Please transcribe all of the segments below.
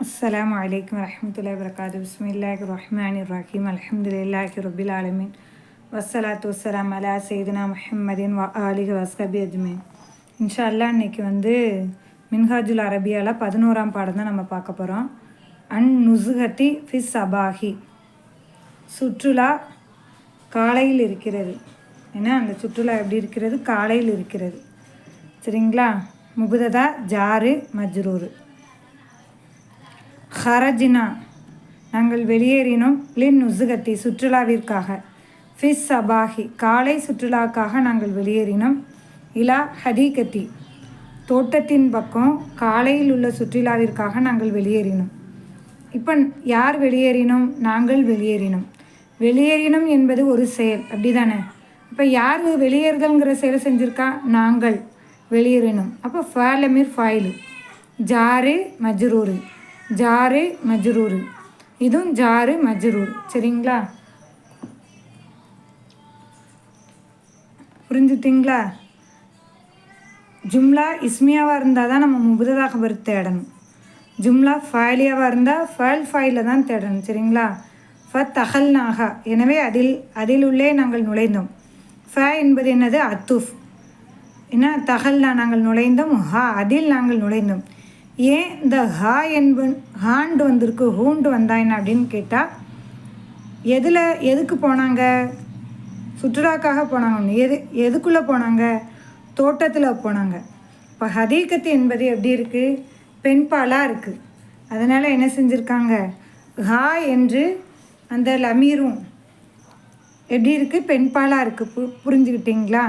السلام عليكم ورحمة الله وبركاته بسم الله الرحمن الرحيم الحمد لله رب العالمين والصلاة والسلام على سيدنا محمد وآله وصحبه أجمعين இன்ஷா அல்லாஹ் இன்னைக்கு வந்து மின்ஹாஜுல் அரபியாவில் பதினோராம் பாடம் தான் நம்ம பார்க்க போகிறோம் அன் நுசுகத்தி ஃபிஸ் சபாஹி சுற்றுலா காலையில் இருக்கிறது ஏன்னா அந்த சுற்றுலா எப்படி இருக்கிறது காலையில் இருக்கிறது சரிங்களா முகுததா ஜாரு மஜ்ரூரு ஹரஜினா நாங்கள் வெளியேறினோம் லின் நுசுகத்தி சுற்றுலாவிற்காக. ஃபிஸ் சபாஹி காலை சுற்றுலாக்காக நாங்கள் வெளியேறினோம். இலா ஹதீகத்தி தோட்டத்தின் பக்கம் காலையில் உள்ள சுற்றுலாவிற்காக நாங்கள் வெளியேறினோம். இப்போ யார் வெளியேறினோம்? நாங்கள் வெளியேறினோம். வெளியேறினோம் என்பது ஒரு செயல் அப்படி தானே இப்போ யார் வெளியேறுதல்ங்கிற செயலை செஞ்சுருக்கா? நாங்கள் வெளியேறினோம். அப்போ ஃபேலமீர் ஃபாயிலு ஜாரு மஜ்ரூரு ஜாரு மஜ்ரூரு. இதுவும் ஜாரு மஜ்ரூர். சரிங்களா? புரிஞ்சுட்டிங்களா? ஜும்லா இஸ்மியாவாக இருந்தால் தான் நம்ம முபுததா கபர் தேடணும். ஜும்லா ஃபைலியாவாக இருந்தால் ஃபால் ஃபைலில் தான் தேடணும். சரிங்களா? ஃப தகல் நாகா எனவே அதில் அதில் உள்ளே நாங்கள் நுழைந்தோம். ஃப என்பது என்னது? அத்துஃப். என்ன? தகல்னா நாங்கள் நுழைந்தோம். ஹா அதில் நாங்கள் நுழைந்தோம். ஏன் இந்த ஹா என்பன் ஹாண்டு வந்திருக்கு ஹூண்டு வந்தாயின் அப்படின்னு கேட்டால் எதில் எதுக்கு போனாங்க? சுற்றுலாக்காக போனாங்க எது எதுக்குள்ளே போனாங்க? தோட்டத்தில் போனாங்க. இப்போ ஹதீகத்து என்பது எப்படி இருக்குது பெண்பாலாக இருக்குது அதனால் என்ன செஞ்சுருக்காங்க? ஹா என்று அந்த லமீரும் எப்படி இருக்குது பெண்பாலாக இருக்குது பு புரிஞ்சுக்கிட்டிங்களா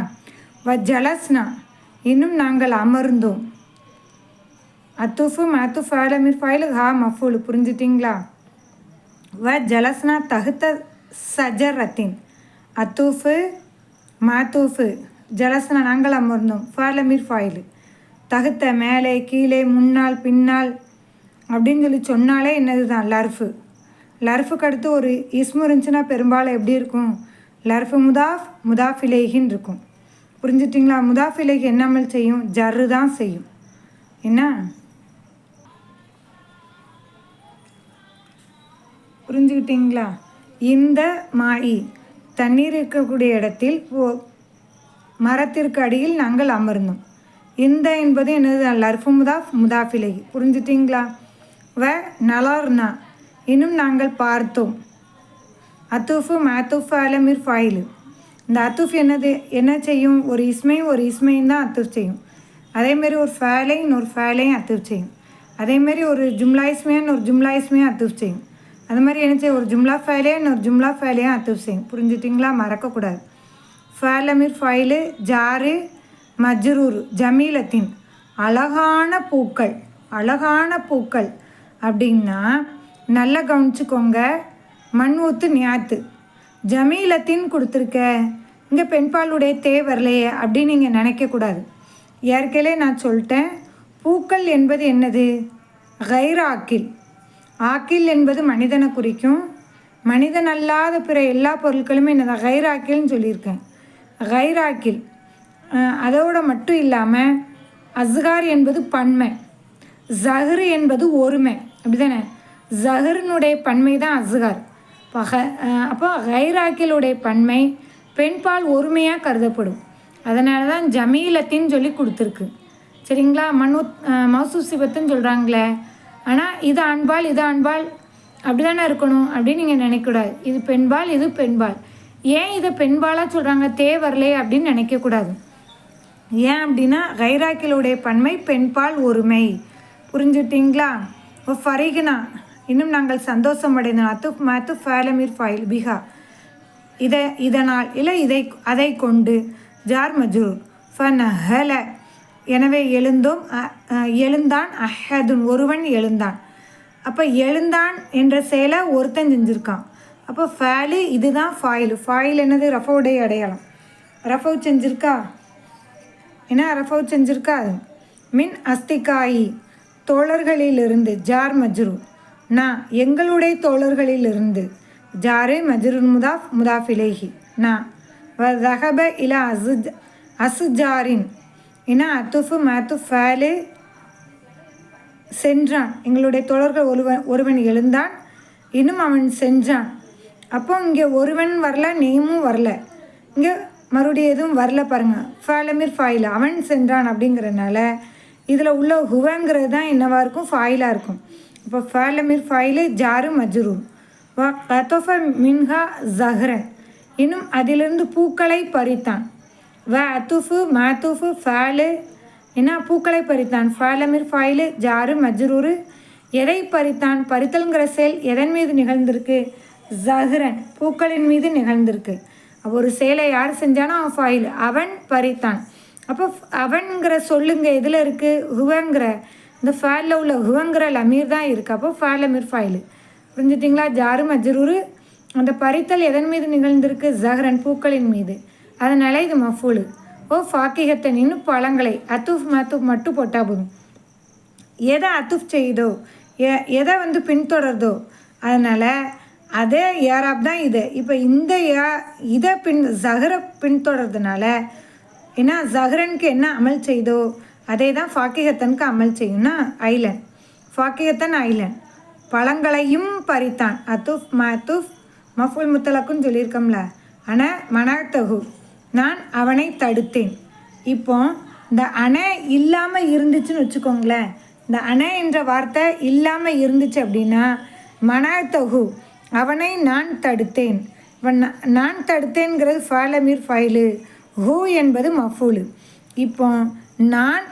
வ ஜலஸ்னா இன்னும் நாங்கள் அமர்ந்தோம். அத்துஃபு மாத்துஃப் ஆலமிர் ஃபாயிலு ஹா மஃபூல். புரிஞ்சிட்டிங்களா? வ ஜலஸ்னா தகுத்த சஜரத்தின். அத்தூஃபு மாத்தூஃபு. ஜலஸ்னா நாங்கள் அமர்ந்தோம். ஃபாலமிர் ஃபாயிலு தகுத்த மேலே கீழே முன்னால் பின்னால் அப்படின்னு சொல்லி சொன்னாலே என்னது தான் லர்ஃபு. லர்ஃபுக்கு அடுத்து ஒரு இஸ்மு இருந்துச்சுன்னா பெரும்பாலும் எப்படி இருக்கும்? லர்ஃபு முதாஃப் முதாஃபிலேகின்னு இருக்கும். புரிஞ்சுட்டிங்களா? முதாஃபிலேகி என்னமல் செய்யும்? ஜர்ரு தான் செய்யும். என்ன? புரிஞ்சுக்கிட்டிங்களா? இந்த மாயி தண்ணீர் இருக்கக்கூடிய இடத்தில் மரத்திற்கு அடியில் நாங்கள் அமர்ந்தோம். இந்த என்பது என்னது லர்ஃபு முதாஃப் முதாஃபிலை புரிஞ்சுட்டிங்களா? வ நலார்னா இன்னும் நாங்கள் பார்த்தோம். அத்துஃபு மேத்துஃபு அலமிர் ஃபாயிலு. இந்த அத்துஃப் என்னது? என்ன செய்யும்? ஒரு இஸ்மையும் ஒரு இஸ்மையும் தான் அத்துஃப் செய்யும். அதேமாரி ஒரு ஃபேலையும் ஒரு ஃபேலையும் அத்துஃப் செய்யும். அதேமாரி ஒரு ஜும்லா இஸ்மையான்னு ஒரு ஜும்லா இஸ்மையும் அத்துஃப் செய்யும். அது மாதிரி என்ன ஒரு ஜும்லா ஃபைலே இன்னொரு ஜும்லா ஃபைலையும் அத்துஃப் செய்யும் புரிஞ்சுட்டிங்களா? மறக்கக்கூடாது. ஃபேலமிர் ஃபைலு ஜாரு மஜ்ரூர் ஜமீலத்தின் அழகான பூக்கள் அழகான பூக்கள் அப்படின்னா நல்லா கவனிச்சுக்கோங்க. மண் ஊத்து ஞாத்து. ஜமீலத்தின் கொடுத்துருக்க. இங்கே பெண்பாலுடைய தே வரலையே அப்படின்னு நீங்கள் நினைக்கக்கூடாது. ஏற்கனவே நான் சொல்லிட்டேன். பூக்கள் என்பது என்னது? கைராக்கில் ஆக்கில் என்பது மனிதனை குறிக்கும். மனிதன் அல்லாத பிற எல்லா பொருட்களுமே என்னதான் கைராக்கில்னு சொல்லியிருக்கேன். கைராக்கில் அதோட மட்டும் இல்லாமல் அஸ்கார் என்பது பன்மை. ஜஹரு என்பது ஒருமை. அப்படி தானே பன்மை தான் அஸ்கார். இப்போ அப்போ கைராக்கிலுடைய பன்மை பெண்பால் ஒருமையாக கருதப்படும். அதனால தான் ஜமீலத்தின்னு சொல்லி கொடுத்துருக்கு. சரிங்களா? மனு மௌசூ சிபத்துன்னு சொல்கிறாங்களே ஆனால் இது ஆண்பால் இது ஆண்பால் அப்படி தானே இருக்கணும் அப்படின்னு நீங்கள் நினைக்கக்கூடாது. இது பெண்பால் இது பெண்பால். ஏன் இதை பெண்பாலாக சொல்கிறாங்க தேவரலே அப்படின்னு நினைக்கக்கூடாது. ஏன் அப்படின்னா கைராக்கிலுடைய பன்மை பெண்பால் ஒருமை. புரிஞ்சுட்டிங்களா? ஓ ஃபரிகுனா இன்னும் நாங்கள் சந்தோஷம் அடைந்தோம். அத்து மத்து ஃபேலமிர் ஃபைல் பிஹா. இதை இதனால் இல்லை இதை அதை கொண்டு ஜார் மஜூர் ஃபன் ஹல எனவே எழுந்தோம் எழுந்தான் அஹதுன் ஒருவன் எழுந்தான். அப்போ எழுந்தான் என்ற செயலை ஒருத்தன் செஞ்சுருக்கான். அப்போ ஃபேலு இதுதான் ஃபாயில். ஃபாயில் என்னது? ரஃபோடைய அடையாளம். ரஃபவ் செஞ்சுருக்கா? என்ன ரஃபவ் செஞ்சுருக்கா? அது மின் அஸ்திகாயி தோழர்களிலிருந்து ஜார் மஜ்ரு. நான் எங்களுடைய தோழர்களிலிருந்து ஜாரு மஜ்ருன் முதாஃப் முதாஃபிலேஹி நான் ரஹப இல அசு அசுஜாரின் ஏன்னா அத்துஃபு மாத்து ஃபேலு சென்றான். எங்களுடைய தோழர்கள் ஒருவன் ஒருவன் எழுந்தான் இன்னும் அவன் சென்றான். அப்போ இங்கே ஒருவன் வரல நேமும் வரல. இங்கே மறுபடியும் எதுவும் வரல பாருங்கள் ஃபாலமிர் ஃபாயில் அவன் சென்றான் அப்படிங்கிறனால இதில் உள்ள ஹுவங்கிறது தான் என்னவாக இருக்கும்? ஃபாயிலாக இருக்கும். இப்போ ஃபாலமிர் ஃபாயிலு ஜாரு மஜ்ரூர் வ கத்தோஃப மின்ஹா ஜஹ்ரன். இன்னும் அதிலிருந்து பூக்களை பறித்தான். வ அத்துஃபு மாத்துஃபு ஃபாலு. என்ன பூக்களை பறித்தான். ஃபாலமிர் ஃபாயிலு ஜாரு மஜ்ரூரு. எதை பறித்தான்? பறித்தல்ங்கிற செயல் எதன் மீது நிகழ்ந்திருக்கு? ஜஹ்ரன் பூக்களின் மீது நிகழ்ந்திருக்கு. ஒரு செயலை யார் செஞ்சானோ அவன் ஃபாயில் அவன் பறித்தான். அப்போ அவன்கிற சொல்லுங்க எதில் இருக்குது ஹுவங்கிற. இந்த ஃபேலில் உள்ள ஹுவங்கிற லமீர் தான் இருக்குது அப்போ ஃபேலமீர் ஃபாயிலு புரிஞ்சுட்டிங்களா? ஜாரு மஜ்ரூரு. அந்த பறித்தல் எதன் மீது நிகழ்ந்திருக்கு? ஜஹ்ரன் பூக்களின் மீது. அதனால் இது மஃபூலு ஓ ஃபாக்கிகத்தை நின்று பழங்களை அத்துஃப் மத்துஃப் மட்டும் போட்டால் போதும். எதை அத்துஃப் செய்யுதோ எ எதை வந்து பின்தொடருதோ அதனால் அதே ஏராப் தான் இது. இப்போ இந்த ஏ இதை பின் ஜஹரை பின்தொடர்றதுனால ஏன்னா ஜஹரனுக்கு என்ன அமல் செய்தோ அதே தான் ஃபாக்கிகத்தனுக்கு அமல் செய்யும்னா ஐலன். ஃபாக்கிகத்தன் ஐலன். பழங்களையும் பறித்தான். அத்துஃப் மத்துஃப் மஃபுல் முத்தலக்குன்னு சொல்லியிருக்கோம்ல. ஆனால் மனத்தகு நான் அவனை தடுத்தேன். இப்போ இந்த அணை இல்லாமல் இருந்துச்சுன்னு வச்சுக்கோங்களேன். இந்த அணை என்ற வார்த்தை இல்லாமல் இருந்துச்சு அப்படின்னா மனத்தகு அவனை நான் தடுத்தேன். இப்போ நான் தடுத்தேங்கிறது ஃபாலமீர் ஃபைலு. ஹூ என்பது மஃபூலு. இப்போ நான்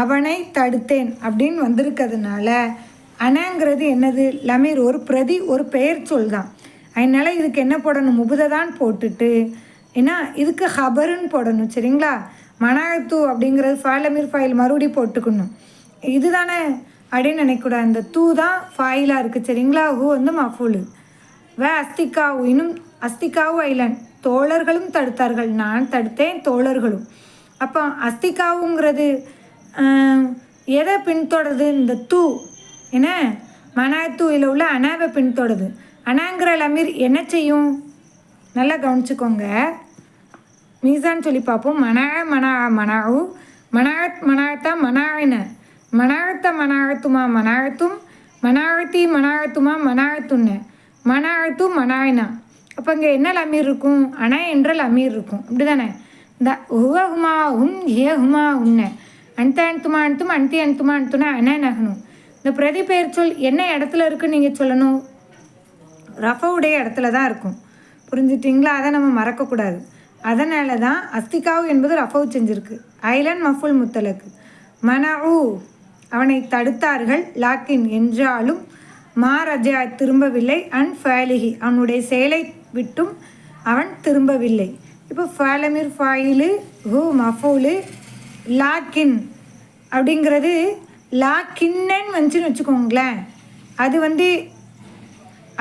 அவனை தடுத்தேன் அப்படின்னு வந்திருக்கிறதுனால அணங்கிறது என்னது? லமீர் ஒரு பிரதி ஒரு பெயர் சொல் தான் அதனால் இதுக்கு என்ன போடணும்? முபுதை தான் போட்டுட்டு ஏன்னா இதுக்கு ஹபருன்னு போடணும் சரிங்களா? மனாயத்து அப்படிங்கிறது ஃபாலமீர் ஃபைல் மறுபடி போட்டுக்கணும். இதுதானே? அப்படின்னு நினைக்கக்கூடாது. அந்த தூ தான் ஃபாயிலாக இருக்குது சரிங்களா? ஹூ வந்து மஃபூலு. வே அஸ்திகாவு இன்னும் அஸ்திகாவு ஐலன் தோழர்களும் தடுத்தார்கள். நான் தடுத்தேன் தோழர்களும். அப்போ அஸ்திகாவுங்கிறது எதை பின்தொடருது? இந்த தூ. என்ன? மனாயத்தூவில் உள்ள அனாவை பின்தொடருது. அனாங்கிற லமீர் என்ன செய்யும்? நல்லா கவனிச்சுக்கோங்க. மீசான் சொல்லி பார்ப்போம். மனா மனா மனாவு மனாத் மனாத்தா மனாயின மனாத்த மனாத்துமா மனாத்தும். மனாத்தி மனாத்துமா மனாத்துன்ன. மனாத்தும் மனாயினா. அப்போ இங்கே என்ன லமீர் இருக்கும்? அணை என்ற லமீர் இருக்கும். அப்படி தானே இந்த ஹுவ உன் ஹும் உன்ன. அன்த அன்துமா அன்தும் அன்தி அன்துமா அன்துனா அணை நகணும் இந்த பிரதி பெயர் சொல் என்ன இடத்துல இருக்குன்னு நீங்கள் சொல்லணும்? ரஃபவுடைய இடத்துல தான் இருக்கும். புரிஞ்சுட்டிங்களா? அதை நம்ம மறக்கக்கூடாது. அதனால தான் அஸ்திகாவு என்பது ரஃபவ் செஞ்சிருக்கு. ஐலன் மஃபுல் முத்தலக்கு. மனஉ அவனை தடுத்தார்கள். லாக்கின் என்றாலும் மாரஜா திரும்பவில்லை. அன் ஃபேலிஹி அவனுடைய செயலை விட்டும் அவன் திரும்பவில்லை. இப்போ ஃபேலமிர் ஃபாயிலு ஹூ மஃபூலு லாக்கின் அப்படிங்கிறது லாக்கின்னன்னு வந்துச்சுன்னு வச்சுக்கோங்களேன். அது வந்து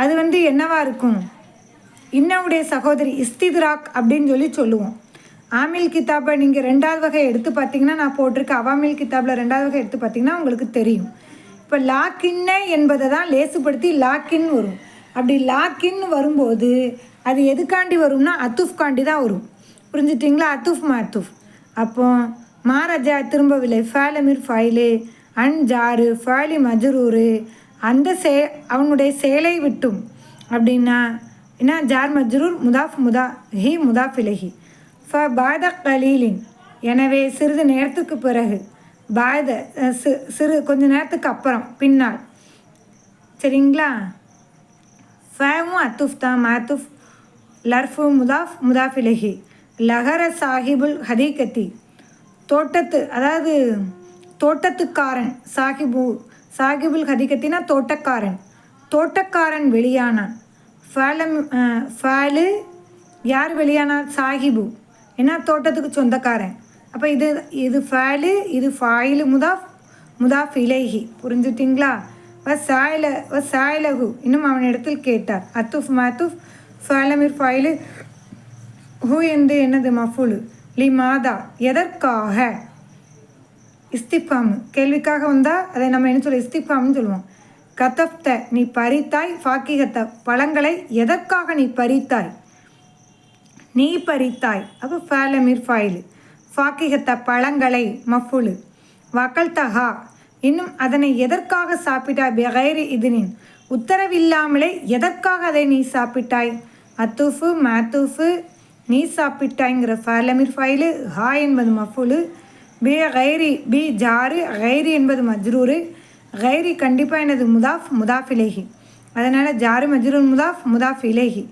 அது வந்து என்னவாக இருக்கும்? இன்னவுடைய சகோதரி இஸ்தித்ராக் அப்படின்னு சொல்லி சொல்லுவோம். ஆமில் கித்தாப்பை நீங்கள் ரெண்டாவது வகை எடுத்து பார்த்தீங்கன்னா நான் போட்டிருக்க அவாமில் கித்தாப்பில் ரெண்டாவது வகை எடுத்து பார்த்தீங்கன்னா உங்களுக்கு தெரியும். இப்போ லாக்கின்ன என்பதை தான் லேசுப்படுத்தி லாக்கின் வரும். அப்படி லாக்கின் வரும்போது அது எதுக்காண்டி வரும்னா அத்துஃப் காண்டி தான் வரும். புரிஞ்சுட்டிங்களா? அத்துஃப் மாத்துஃப் அப்போ மாராஜா திரும்பவில்லை. ஃபேலமிர் ஃபைலு அன் ஜாரு ஃபேலி மஜரூரு அந்த சே அவனுடைய செயலை விட்டும். அப்படின்னா என்ன ஜார் மஜ்ரூர் முதாஃப் முதா ஹி முதாஃப் இலஹி. ஃப பாத கலீலின். எனவே சிறிது நேரத்துக்கு பிறகு பாத சி- சிறு கொஞ்ச நேரத்துக்கு அப்புறம் பின்னால். சரிங்களா? ஃபேமும் அத்துஃப் தான் மாத்துஃப் லர்ஃபு முதாஃப் முதாஃப் இலஹி. லஹர சாஹிபுல் ஹதீகத்தி. தோட்டத்து அதாவது தோட்டத்துக்காரன் சாஹிபு சாஹிபுல் ஹதீகத்தினா தோட்டக்காரன். தோட்டக்காரன் வெளியானான். ஃபாலம் ஃபாலு யார் வெளியானார் சாஹிபு. ஏன்னா தோட்டத்துக்கு சொந்தக்காரன். அப்போ இது இது ஃபேலு இது ஃபாயிலு முதாஃப் முதாஃப் இலைஹி. புரிஞ்சுட்டிங்களா? வ சாயில வ சாயிலகு இன்னும் அவனிடத்தில் கேட்டார். அத்துஃப் மத்துஃப் ஃபேலமிர் ஃபாயிலு. ஹூ என்று என்னது மஃபுலு? லி மாதா எதற்காக? இஸ்திஃபாமு. கேள்விக்காக வந்தால் அதை நம்ம என்ன சொல்ல இஸ்திஃபாம்னு சொல்லுவோம். கதப்த நீ பறித்தாய் ஃபாக்கிகத்த பழங்களை எதற்காக நீ பறித்தாய்? நீ பறித்தாய். அப்போ ஃபேலமிர் ஃபைலு. ஃபாக்கிகத்த பழங்களை மஃபுலு. வக்கல் தஹா இன்னும் அதனை எதற்காக சாப்பிட்டாய் பெகைரி இதனின்? உத்தரவில்லாமலே எதற்காக அதை நீ சாப்பிட்டாய்? அத்தூஃபு மேத்தூஃபு. நீ சாப்பிட்டாய்ங்கிற ஃபேலமிர் ஃபைலு ஹா என்பது மஃபுலு. பி கைரி பி ஜாரு கைரி என்பது மஜ்ரூரு. கைரி கண்டிப்பாக எனது முதாஃப் முதாஃப் இலேஹி. அதனால் ஜாரு மஜ்ரூன் முதாஃப் முதாஃப் இலேஹி.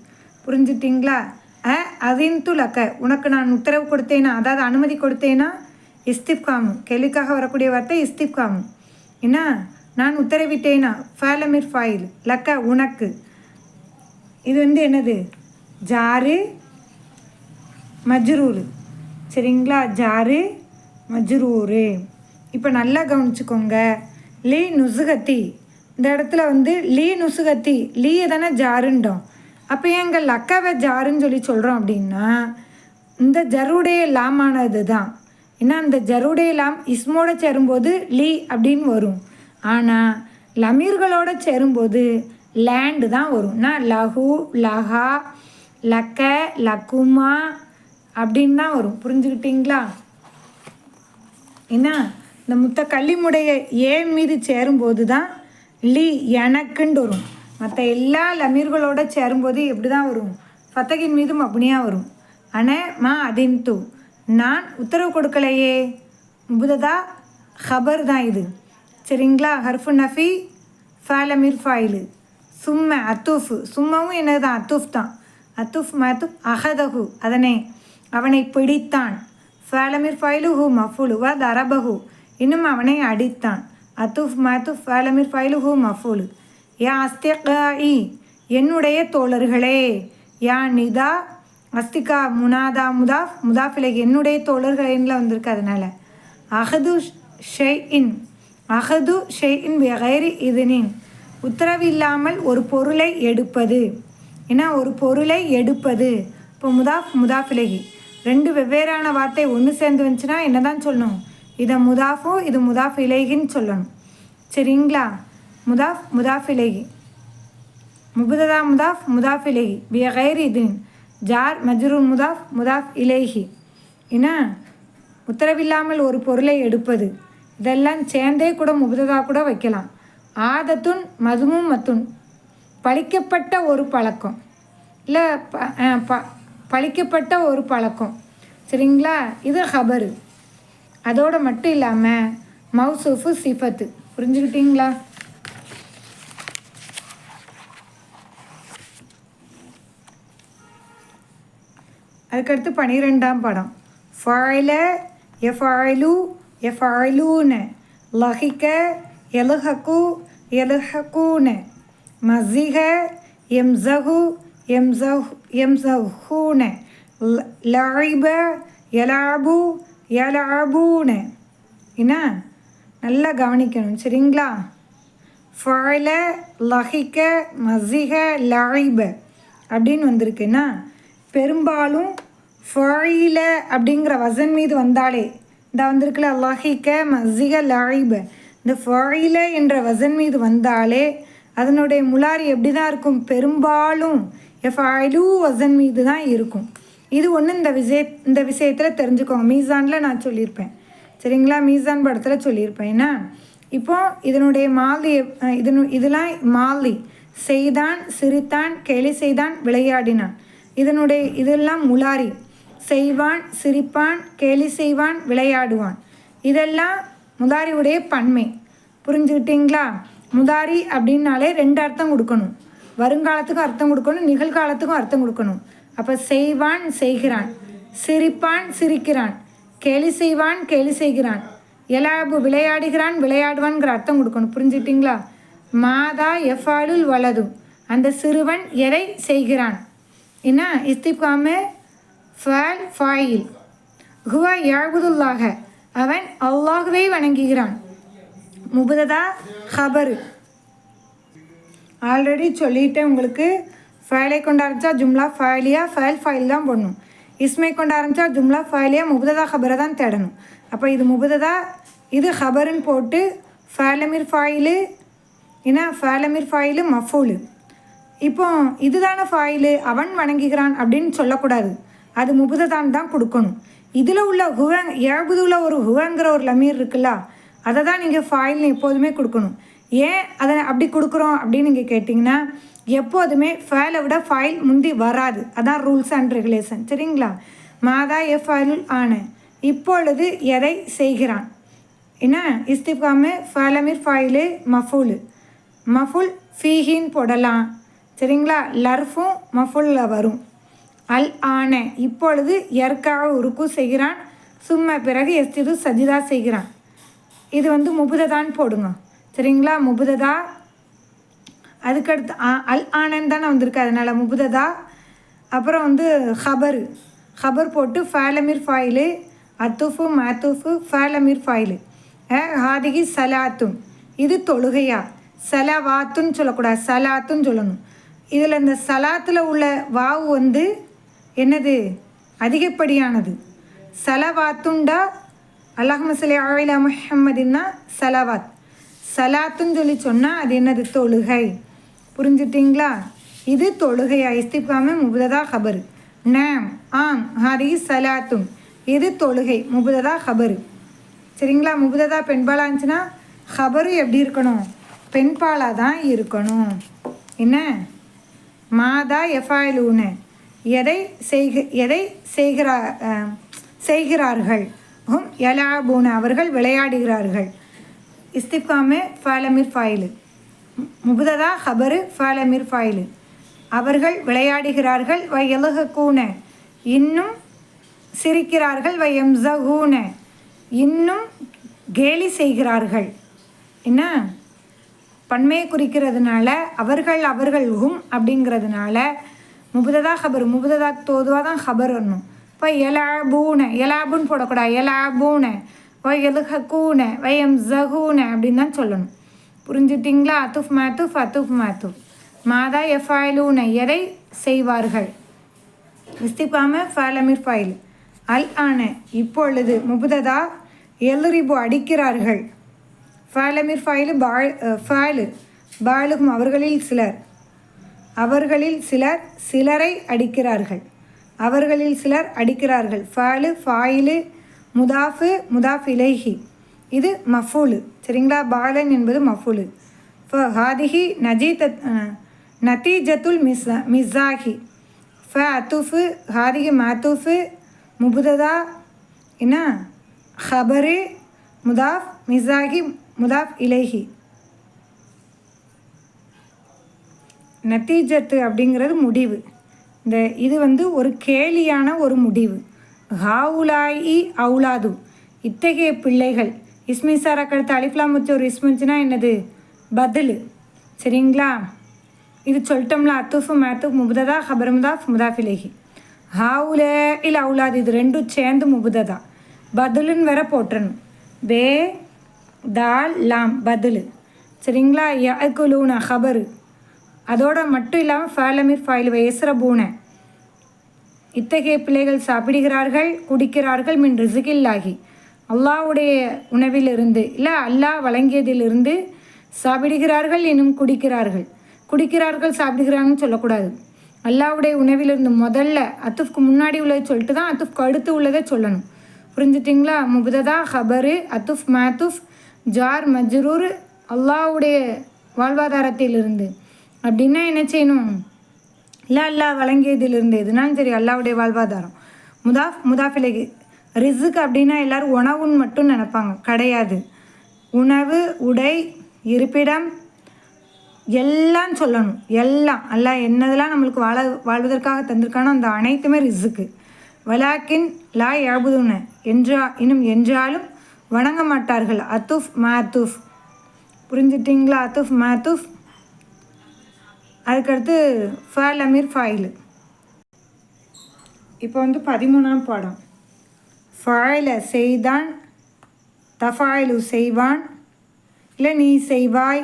புரிஞ்சுட்டிங்களா? அ அதின்து லக்க உனக்கு நான் உத்தரவு கொடுத்தேனா? அதாவது அனுமதி கொடுத்தேனா? இஸ்திப்காமு கேள்விக்காக வரக்கூடிய வார்த்தை இஸ்திப்காமு என்ன? நான் உத்தரவிட்டேனா? ஃபேலமிர் ஃபாயில் லக்க உனக்கு. இது வந்து என்னது? ஜாரு மஜ்ரூரு. சரிங்களா? ஜாரு மஜ்ரூரு. இப்போ நல்லா கவனிச்சுக்கோங்க. லீ நுசுகத்தி. இந்த இடத்துல வந்து லீ நுசுகத்தி லீயை தானே ஜாருண்டோம் அப்போ எங்கள் லக்காவை ஜாருன்னு சொல்லி சொல்கிறோம் அப்படின்னா இந்த ஜருடைய லாமானது தான். ஏன்னா அந்த ஜருடைய லாம் இஸ்மோட சேரும்போது லீ அப்படின்னு வரும். ஆனால் லமீர்களோட சேரும்போது லேண்டு தான் வரும். நான் லஹு லஹா லக்க லக்குமா அப்படின்னு தான் வரும். புரிஞ்சுக்கிட்டீங்களா? என்ன இந்த முத்த கள்ளிமுடைய ஏ மீது சேரும்போது தான் லி எனக்குன்னு வரும். மற்ற எல்லா லமீர்களோட சேரும்போது எப்படி தான் வரும்? ஃபத்தகின் மீதும் அப்படியா வரும். அனே மா அதின் தூ நான் உத்தரவு கொடுக்கலையே. புததா ஹபர் தான் இது. சரிங்களா? ஹர்ஃபு நஃபி ஃபேலமிர் ஃபாயிலு சும்ம அத்தூஃபு. சும்மவும் என்னது தான் அத்தூஃப் தான் அத்தூஃப் மத்து அஹதஹு. அதனே அவனை பிடித்தான். ஃபேலமிர் ஃபைலு ஹூ மஃபுலு. வ தரபஹு. இன்னும் அவனை அடித்தான் அத்துஃப் மத்துஃப் அலமிர் ஃபைலு ஹூ மஃபூலு யா அஸ்திகாஇ என்னுடைய தோழர்களே யா நிதா அஸ்திகா முனாதா முதாஃப் முதாஃபிலை என்னுடைய தோழர்களேனில் வந்திருக்கு அதனால் அஹது ஷெய் இன் அஹது ஷெய் இன் வெகைரி இதனின் உத்தரவில்லாமல் ஒரு பொருளை எடுப்பது. ஏன்னா ஒரு பொருளை எடுப்பது? இப்போ முதாஃப் முதாஃபிலகி. ரெண்டு வெவ்வேறான வார்த்தை ஒன்று சேர்ந்து வந்துச்சுன்னா என்ன தான் சொல்லணும்? இதை முதாஃபோ இது முதாஃப் இலேகின்னு சொல்லணும். சரிங்களா? முதாஃப் முதாஃப் இலேகி முபுததா முதாஃப் முதாஃப் இலேஹி. பியகைர் இதுன். ஜார் மஜ்ரூர் முதாஃப் முதாஃப் இலேஹி. என்ன? உத்தரவில்லாமல் ஒரு பொருளை எடுப்பது. இதெல்லாம் சேர்ந்தே கூட முபுததா கூட வைக்கலாம். ஆதத்துன் மதுமும் மத்துன். பழிக்கப்பட்ட ஒரு பழக்கம். இல்லை ப ப பழிக்கப்பட்ட ஒரு பழக்கம். சரிங்களா? இது ஹபரு. அதோடு மட்டும் இல்லாமல் மவுசூஃபு சிஃபத்து. புரிஞ்சுக்கிட்டீங்களா? அதுக்கடுத்து பனிரெண்டாம் படம். ஃபாயில எஃபாயிலு எஃபாயிலூன்னு. லஹிக்க எலுஹக்கு எலுஹக்கூன்னு. மசிக எம்சஹு எம்சஹு எம்சஹூன லழிப எலாபு எலாபூன என்ன நல்லா கவனிக்கணும் சரிங்களா? ஃபாயில லஹிக்க மசிக லழிப அப்படின்னு வந்திருக்குன்னா பெரும்பாலும் ஃபாயில அப்படிங்கிற வசன் மீது வந்தாலே இந்த வந்திருக்குல லஹிக்க மசிக லழிப இந்த ஃபாயில என்ற வசன் மீது வந்தாலே அதனுடைய முலாரி எப்படி தான் இருக்கும்? பெரும்பாலும் எஃபாயிலு வசன் மீது தான் இருக்கும். இது ஒன்று இந்த விஷய இந்த விஷயத்தில் தெரிஞ்சுக்கோங்க. மீசானில் நான் சொல்லியிருப்பேன். சரிங்களா? மீசான் படத்தில் சொல்லியிருப்பேன். என்ன? இப்போது இதனுடைய மாலி இதனு இதெல்லாம் மாலி. செய்தான் சிரித்தான் கேலி செய்தான் விளையாடினான். இதனுடைய இதெல்லாம் முலாரி. செய்வான் சிரிப்பான் கேலி செய்வான் விளையாடுவான். இதெல்லாம் முதாரியுடைய பன்மை. புரிஞ்சுக்கிட்டீங்களா? முதாரி அப்படின்னாலே ரெண்டு அர்த்தம் கொடுக்கணும். வருங்காலத்துக்கும் அர்த்தம் கொடுக்கணும் நிகழ்காலத்துக்கும் அர்த்தம் கொடுக்கணும். அப்போ செய்வான் செய்கிறான். சிரிப்பான் சிரிக்கிறான். கேலி செய்வான் கேலி செய்கிறான். எலாபு விளையாடுகிறான் விளையாடுவான்ங்கிற அர்த்தம் கொடுக்கணும். புரிஞ்சுக்கிட்டீங்களா? மாதா எஃபாலுல் வலது. அந்த சிறுவன் எதை செய்கிறான்? என்ன? இஸ்திப்காமு ஃபால் ஃபாயில். ஹுவா யாழ்புதுல்லாக அவன் அல்லாஹுவை வணங்குகிறான். முபுததா ஹபரு ஆல்ரெடி சொல்லிட்டேன் உங்களுக்கு. ஃபைலை கொண்டு ஆரம்பித்தா ஜும்லா ஃபைலியா ஃபைல் ஃபைல் தான் போடணும் இஸ்மை கொண்டு ஆரம்பித்தா ஜும்லா ஃபைலியா முபுததா ஹபரை தான் தேடணும் அப்போ இது முபுததா இது ஹபருன்னு போட்டு ஃபேலமிர் ஃபாயிலு ஏன்னா ஃபேலமிர் ஃபாயிலு மஃபூலு இப்போ இதுதான ஃபாயிலு அவன் வணங்குகிறான் அப்படின்னு சொல்லக்கூடாது அது முபுததான் தான் கொடுக்கணும் இதில் உள்ள ஹுவங் ஏழ்புதுல ஒரு ஹுவங்கிற ஒரு லமீர் இருக்குல்ல அதை தான் நீங்கள் ஃபாயில்னு எப்போதுமே கொடுக்கணும் ஏன் அதை அப்படி கொடுக்குறோம் அப்படின்னு நீங்கள் கேட்டிங்கன்னா எப்போதுமே ஃபைலை விட ஃபைல் முந்தி வராது. அதான் ரூல்ஸ் அண்ட் ரெகுலேஷன் சரிங்களா? மாதா எ ஃபைலுல் ஆன. இப்பொழுது எதை செய்கிறான்? என்ன? இஸ்திஃபாமு ஃபலமிர் ஃபைலு மஃபூலு. மஃபுல் ஃபீஹின் போடலாம். சரிங்களா? லர்ஃபும் மஃபுல்ல வரும். அல் ஆன. இப்பொழுது எற்காக உருக்கு செய்கிறான். சும்மா பிறகு எஸ்திது சஜிதா செய்கிறான். இது வந்து முபுததான் போடுங்க. சரிங்களா? முபுததா? அதுக்கடுத்து ஆ அல் ஆனன் தானே வந்திருக்கு அதனால் முபுததா. அப்புறம் வந்து ஹபரு ஹபர் போட்டு ஃபேலமிர் ஃபாயிலு அத்துஃபு மத்துஃபு ஃபேலமிர் ஃபாயிலு ஹாதிகி சலாத்தும். இது தொழுகையா? சலவாத்துன்னு சொல்லக்கூடாது. சலாத்துன்னு சொல்லணும். இதில் இந்த சலாத்தில் உள்ள வாவு வந்து என்னது? அதிகப்படியானது. சலவாத்துண்டா? அல்லாஹமசலி ஆயில முஹம்மதின்னா சலவாத். சலாத்துன்னு சொல்லி சொன்னால் அது என்னது? தொழுகை. புரிஞ்சுட்டிங்களா? இது தொழுகையா இஸ்திஃபாம முபுததா ஹபரு நேம் ஆம் ஹரி சலாத்தும். இது தொழுகை. முபுததா ஹபரு சரிங்களா? முபுததா பெண்பாலாக இருந்துச்சுன்னா ஹபரு எப்படி இருக்கணும்? பெண்பாலாக தான் இருக்கணும். என்ன? மாதா எஃபாயிலூனு. எதை செய்க எதை செய்கிறா செய்கிறார்கள்? ஹும் யலாபூன. அவர்கள் விளையாடுகிறார்கள். இஸ்திஃபாமே ஃபாலமிர் ஃபாயிலு. முபுததா ஹபரு ஃபாலமிர் ஃபாயிலு. அவர்கள் விளையாடுகிறார்கள் வயலுகூன இன்னும் சிரிக்கிறார்கள் வை வயம்சகூன. இன்னும் கேலி செய்கிறார்கள். என்ன? பன்மையை குறிக்கிறதுனால அவர்கள் அவர்கள் ஹும் அப்படிங்கிறதுனால முபுததா ஹபர் முபுததா தோதுவாக தான் ஹபர் வரணும். இப்போ எலாபூன எலாபுன்னு போடக்கூடாது எலாபூன வயலுகூன வயம் ஜஹூன அப்படின்னு தான் சொல்லணும். புரிஞ்சுட்டிங்களா? அத்துஃப் மாத்துஃப் அத்துஃப் மாத்துஃப் மாதா எஃபாயிலூன எதை செய்வார்கள்? இஸ்திபாம ஃபாலமிர் ஃபைல். அல் ஆன இப்பொழுது முபுததா எல்ரிபு அடிக்கிறார்கள். ஃபாலமிர் ஃபைலு பால் ஃபாலு. பாலுகும் அவர்களில் சிலர். அவர்களில் சிலர் சிலரை அடிக்கிறார்கள். அவர்களில் சிலர் அடிக்கிறார்கள். ஃபாலு ஃபாயிலு முதாஃபு முதாஃப் இலைஹி. இது மஃபூலு. சரிங்களா? பாலன் என்பது மஃபூலு. ஃப ஹாதிஹி நஜீத் நத்தீஜத்துல் மிஸ்ஸா மிஸ்ஸாஹி ஃப அத்துஃபு ஹாதிஹி மாத்துஃபு முபுததா என்ன? ஹபரு முதாஃப் மிஸ்ஸாஹி முதாஃப் இலைஹி. நத்தீஜத்து அப்படிங்கிறது முடிவு. இந்த இது வந்து ஒரு கேலியான ஒரு முடிவு. ஹாவுலாயி அவுலாது. இத்தகைய பிள்ளைகள். இஸ்மிசாரா கழுத்து அலிஃப்லாம் வச்சு ஒரு இஸ்மிச்சுனா என்னது? பதில். சரிங்களா? இது சொல்லிட்டோம்ல அத்துஃபு மேத்து முபுததா ஹபர்முதா முதாஃபிலேஹி ஹாவுல இல்லை அவுலாது இது ரெண்டும் சேர்ந்து முபுததா. பதிலுன்னு வேற போட்டுறணும். பே தால் லாம் பதில். சரிங்களா? யகுலூன ஹபரு. அதோட மட்டும் இல்லாமல் ஃபேலமிர் ஃபைல் பூனை இத்தகைய பிள்ளைகள் சாப்பிடுகிறார்கள் குடிக்கிறார்கள் மின் ரிசுகில்லாகி. அல்லாஹ்வுடைய உணவிலிருந்து இல்லை அல்லாஹ் வழங்கியதிலிருந்து சாப்பிடுகிறார்கள் எனும் குடிக்கிறார்கள். குடிக்கிறார்கள் சாப்பிடுகிறாங்கன்னு சொல்லக்கூடாது. அல்லாஹ்வுடைய உணவிலிருந்து முதல்ல அத்துஃப்க்கு முன்னாடி உள்ளதை சொல்லிட்டு தான் அத்துஃப்க்கு அடுத்து உள்ளதை சொல்லணும். புரிஞ்சுட்டிங்களா? முபுததா ஹபரு அத்துஃப் மாத்துஃப் ஜார் மஜ்ரூர் அல்லாஹ்வுடைய வாழ்வாதாரத்திலிருந்து. அப்படின்னா என்ன செய்யணும்? இல்லை அல்லாஹ் வழங்கியதிலிருந்து. எதுனாலும் சரி அல்லாவுடைய வாழ்வாதாரம். முதாஃப் முதாஃபிலைக்கு ரிசுக் அப்படின்னா எல்லாரும் உணவுன்னு மட்டும் நினைப்பாங்க. கிடையாது. உணவு உடை இருப்பிடம் எல்லாம் சொல்லணும். எல்லாம். அல்லா என்னதெல்லாம் நம்மளுக்கு வாழ வாழ்வதற்காக தந்திருக்கானோ அந்த அனைத்துமே ரிசுக்கு வலாக்கின் லா யாபுதுன என்றா இன்னும் என்றாலும் வணங்க மாட்டார்கள். அத்துஃப் மாத்துஃப். புரிஞ்சிட்டிங்களா? அத்துஃப் மாத்துஃப். அதுக்கடுத்து ஃபேல் அமீர் ஃபாயிலு இப்போ வந்து பதிமூணாம் பாடம். ஃபாயில செய்தான் தஃபாயிலு செய்வான். இல்லை நீ செய்வாய்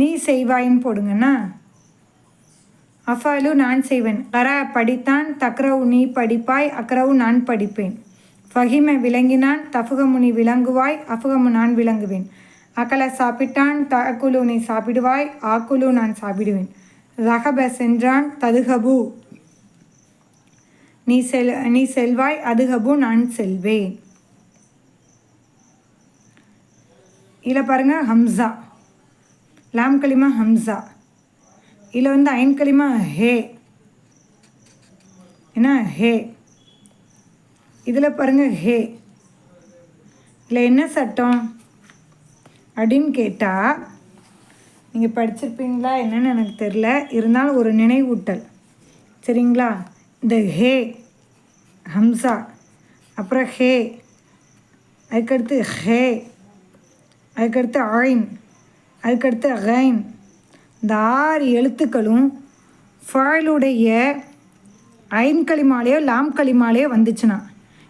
நீ செய்வாயின்னு போடுங்கண்ணா அஃபாலு நான் செய்வேன். கர படித்தான் தக்ரவு நீ படிப்பாய் அக்ரவு நான் படிப்பேன். ஃபஹிம விளங்கினான் தஃபுகமு நீ விளங்குவாய் அஃபுகமு நான் விளங்குவேன். அகல சாப்பிட்டான் தகுலு நீ சாப்பிடுவாய் ஆக்குலு நான் சாப்பிடுவேன். ரகப சென்றான் ததுகபு. நீ செல் நீ செல்வாய் அதுகபு நான் செல்வேன். இதில் பாருங்கள் ஹம்சா. லாம் களிமா ஹம்சா. இதில் வந்து ஐன் களிமா ஹே. என்ன? ஹே. இதில் பாருங்கள் ஹே. இதில் என்ன சட்டம்? அப்படின்னு கேட்டால் நீங்கள் படிச்சிருப்பீங்களா என்னென்னு எனக்கு தெரில இருந்தாலும் ஒரு நினைவூட்டல். சரிங்களா? இந்த ஹே ஹம்சா அப்புறம் ஹே அதுக்கடுத்து ஹே அதுக்கடுத்து ஆயின் அதுக்கடுத்து ஹைன். இந்த ஆறு எழுத்துக்களும் ஃபாயிலுடைய ஐன் களிமாலேயோ லாம் களிமாலேயோ வந்துச்சுன்னா.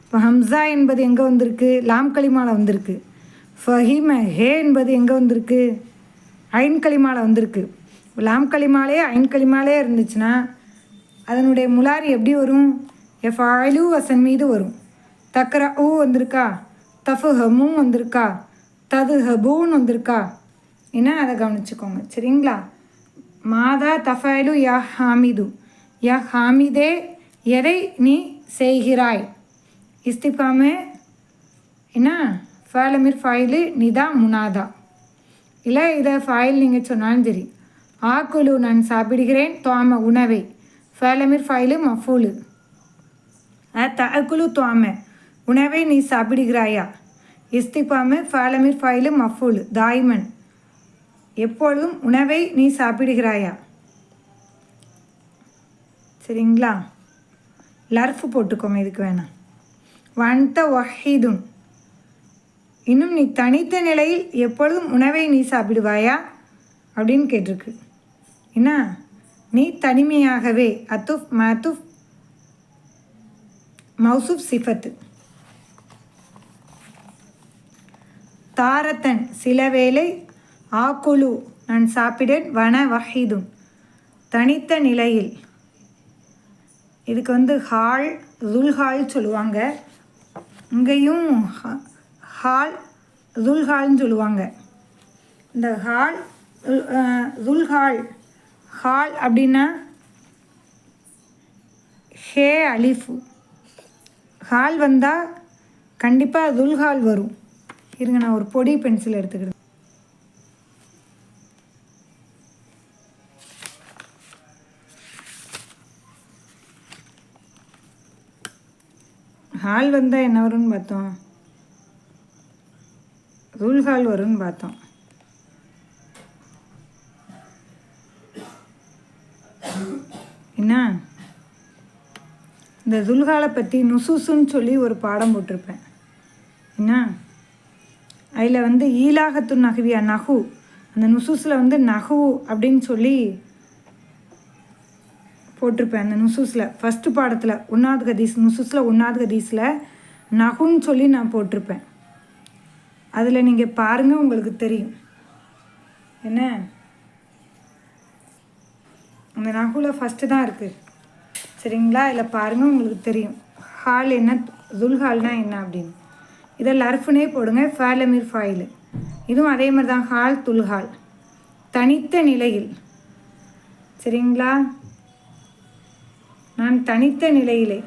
இப்போ ஹம்சா என்பது எங்கே வந்திருக்கு? லாம் களிமால வந்திருக்கு. ஃபஹீம ஹே என்பது எங்கே வந்திருக்கு? ஐன் களிமால வந்திருக்கு. லாம் களிமாலே ஐன் களிமாலே இருந்துச்சுன்னா அதனுடைய முலாரி எப்படி வரும்? எஃப் ஆயிலு வசன் மீது வரும். தக்கர ஊ வந்திருக்கா? தஃபு ஹமும் வந்திருக்கா? தது ஹபூன்னு வந்திருக்கா? என்ன அதை கவனிச்சுக்கோங்க. சரிங்களா? மாதா தஃபாயிலு யா ஹாமிது. யா ஹாமிதே எதை நீ செய்கிறாய்? இஸ்திஃபாமே என்ன? ஃபேலமிர் ஃபைலு நிதா முனாதா இல்லை இதை ஃபைல் நீங்கள் சொன்னாலும் சரி. ஆக்குலு நான் சாப்பிடுகிறேன் தோம உணவை. ஃபேலமிர் ஃபைலு மஃபூலு. தஅக்குலு தோம உணவை நீ சாப்பிடுகிறாயா? இஸ்திஃபாமு ஃபேலமிர் ஃபைலு மஃபூலு. தாய்மன். எப்பொழுதும் உணவை நீ சாப்பிடுகிறாயா? சரிங்களா? லர்ஃப் போட்டுக்கோங்க இதுக்கு வேணாம். வந்த ஒஹீதுன் இன்னும் நீ தனித்த நிலையில் எப்பொழுதும் உணவை நீ சாப்பிடுவாயா? அப்படின்னு கேட்டிருக்கு. என்ன? நீ தனிமையாகவே அத்துஃப் மத்துஃப் மௌசுப் சிஃபத்து. தாரத்தன் சில வேளை ஆக்குலு நான் சாப்பிடேன் வன வஹீதும். தனித்த நிலையில். இதுக்கு வந்து ஹால் ருல்ஹால் சொல்லுவாங்க. இங்கேயும் ஹ- ஹால் துல்ஹால்னு சொல்லுவாங்க. இந்த ஹால் ஜுல்ஹால் துல்ஹால் ஹால் அப்படின்னா ஹே அலிஃபு. ஹால் வந்தால் கண்டிப்பாக துல்ஹால் வரும். இருங்க நான் ஒரு பொடி பென்சில் எடுத்துக்கிறேன். ஹால் வந்தால் என்ன வரும்னு பார்த்தோம். ரூல் ஹால் வரும்னு பார்த்தோம். என்ன? இந்த துல்காலை பற்றி நுசுசுன்னு சொல்லி ஒரு பாடம் போட்டிருப்பேன். என்ன? அதில் வந்து ஈலாகத்து நகுவியா நகு. அந்த நுசுஸில் வந்து நகு அப்படின்னு சொல்லி போட்டிருப்பேன் அந்த நுசூஸில் ஃபஸ்ட்டு பாடத்தில் ஒன்றாவது கதீஸ் நுசூஸில் ஒன்றாவது கதீஸில் நகுன்னு சொல்லி நான் போட்டிருப்பேன். அதில் நீங்கள் பாருங்கள் உங்களுக்கு தெரியும். என்ன? அந்த நகுல ஃபஸ்ட்டு தான் இருக்குது சரிங்களா? இதில் பாருங்கள் உங்களுக்கு தெரியும். ஹால் என்ன? துல்ஹால்னா என்ன அப்படின்னு. இதை லர்ஃப்னே போடுங்க ஃபேலமீர் ஃபாயில் இதுவும் அதே மாதிரி தான் ஹால் துல்ஹால் தனித்த நிலையில். சரிங்களா? நான் தனித்த நிலையிலே.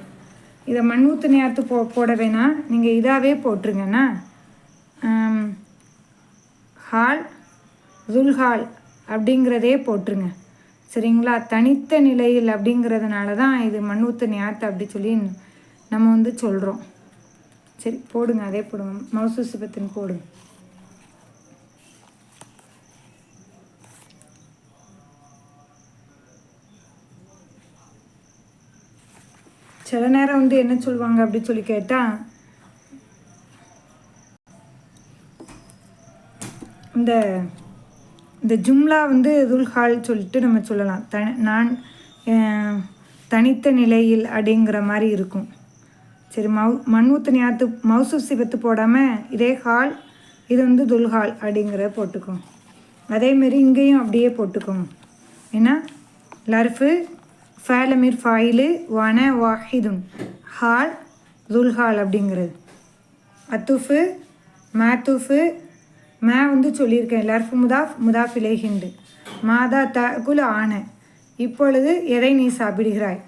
இதை மண்ணூத்து நேரத்து போ போட வேணாம். நீங்கள் இதாகவே போட்டுருங்கண்ணா. ஹால் துல்ஹால் அப்படிங்கிறதே போட்டுருங்க. சரிங்களா? தனித்த நிலையில் அப்படிங்கிறதுனால தான் இது மண்ணூத்து ஞாத்து அப்படி சொல்லி நம்ம வந்து சொல்கிறோம் சரி போடுங்க. அதே போடுங்க. மௌசு சிபத்தின் போடுங்க சில நேரம் வந்து என்ன சொல்லுவாங்க அப்படி சொல்லி கேட்டால் இந்த இந்த ஜும்லா வந்து துல்ஹால் சொல்லிட்டு நம்ம சொல்லலாம். த நான் தனித்த நிலையில் அப்படிங்கிற மாதிரி இருக்கும். சரி மவு மண்வூத்து ஞாத்து மவுசு சிவத்து போடாமல் இதே ஹால் இது வந்து துல்ஹால் அப்படிங்கிற போட்டுக்கோங்க அதேமாரி இங்கேயும் அப்படியே போட்டுக்கோங்க ஏன்னா லர்ஃபு ஃபேலமிர் ஃபாயிலு வன வாஹிதுன். ஹால் துல்ஹால் அப்படிங்கிறது. அத்துஃபு மேத்துஃபு மே வந்து சொல்லியிருக்கேன் லர்ஃபு முதாஃப் முதாஃப் இலேஹிண்டு மாதா தகுல் ஆன இப்பொழுது எதை நீ சாப்பிடுகிறாய்?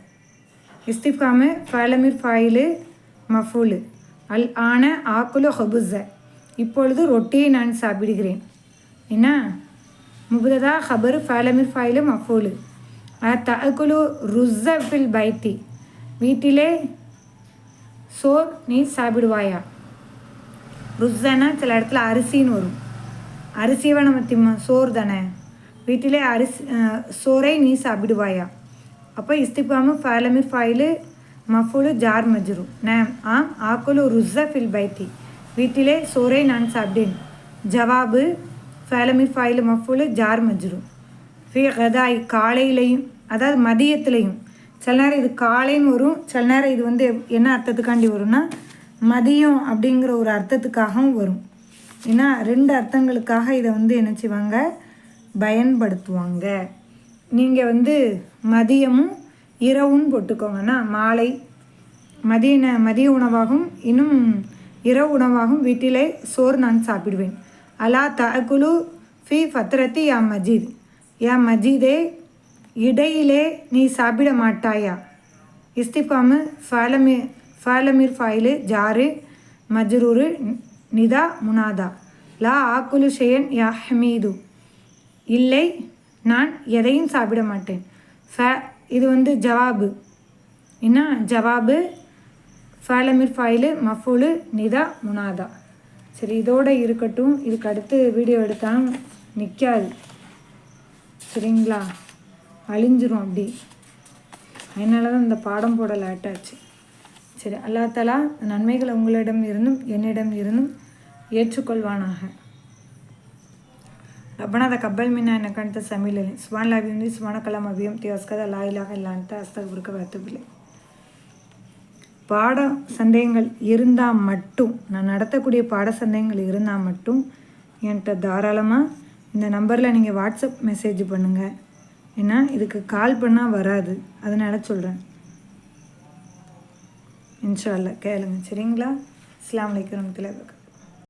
இஸ்திஃபாமு ஃபலமிர் ஃபாயிலு மஃபூலு. அல் ஆன ஆக்குலு ஹபுஸ. இப்பொழுது ரொட்டியை நான் சாப்பிடுகிறேன். என்ன? முபததா ஹபரு ஃபலமிர் ஃபாயிலு மஃபூலு. தகுலு ருஸ்ஸ ஃபில் பைத்தி. வீட்டிலே சோர் நீ சாப்பிடுவாயா? ருஸ்ஸனா சில இடத்துல அரிசின்னு வரும். அரிசியவை நம்ம திம்ம சோறு தானே? வீட்டிலே அரிசி சோறை நீ சாப்பிடுவாயா? அப்போ இஸ்திபாமு ஃபலமிர் ஃபாயிலு மஃபுலு ஜார் மஜ்ரு. நேம் ஆம் ஆக்குலு ருஸ்ஸ ஃபில் பைத்தி. வீட்டிலே சோறை நான் சாப்பிட்டேன் ஜவாபு ஃபலமிர் ஃபாயிலு மஃபுலு ஜார் மஜ்ரு. ஃபி கதாய் காலையிலையும் அதாவது மதியத்துலையும். சில நேரம் இது காலைன்னு வரும் சில நேரம் இது வந்து என்ன அர்த்தத்துக்காண்டி வரும்னா மதியம் அப்படிங்கிற ஒரு அர்த்தத்துக்காகவும் வரும். ஏன்னா ரெண்டு அர்த்தங்களுக்காக இதை வந்து என்ன செய்வாங்க? பயன்படுத்துவாங்க. நீங்கள் வந்து மதியமும் இரவும் போட்டுக்கோங்கன்னா மாலை மதிய ந- மதிய உணவாகும் இன்னும் இரவு உணவாகும் வீட்டிலே சோறு நான் சாப்பிடுவேன். அலா தகுலு ஃபி ஃபத்ரத்தி யா மஜீத். யா மஜீதே இடையிலே நீ சாப்பிட மாட்டாயா? இஸ்திஃபாமு ஃபாலமி ஃபாலமிர் ஃபாயிலு ஜாரு மஜ்ரூரு நிதா முனாதா. லா ஆக்குலு ஷெயன் யா ஹமீது இல்லை நான் எதையும் சாப்பிட மாட்டேன். ஃப இது வந்து ஜவாபு. என்ன? ஜவாபு ஃபாலமிர் ஃபாயிலு மஃபூலு நிதா முனாதா. சரி இதோடு இருக்கட்டும். இதுக்கு அடுத்து வீடியோ எடுத்தாலும் நிற்காது சரிங்களா? அழிஞ்சிரும் அப்படி. அதனால தான் இந்த பாடம் போட லேட்டாச்சு. சரி அல்லா தலா நன்மைகள் உங்களிடம் இருந்தும் என்னிடம் இருந்தும் ಏಚುಕೊಳ್ವಾಣಾಹ ರಬ್ಬಣದ ಕಬ್ಬಲ್ ಮಿನ ಎನ್ನ ಕಂಡ ಸಮೀಲಲಿ ಸುಮಾನ್ ಲಾಬಿಂದಿ சுவான ಕಲಾಮ ಅಭಿಯಂತಿ ಅಸ್ಕದ ಲಾಯಿಲಾಗ ಇಲ್ಲ ಅಂತ ಅಸ್ತಗ இருக்க வரத்துவில்லை பாட சந்தேகங்கள் இருந்தால் மட்டும் நான் நடத்தக்கூடிய பாட சந்தேகங்கள் இருந்தால் மட்டும் என்கிட்ட தாராளமாக இந்த நம்பரில் நீங்கள் வாட்ஸ்அப் மெசேஜ் பண்ணுங்கள் ஏன்னா இதுக்கு கால் பண்ணால் வராது. அதனால் சொல்கிறேன் இன்ஷால்ல கேளுங்க. சரிங்களா? இஸ்லாம் வலைக்கம் தலைவர்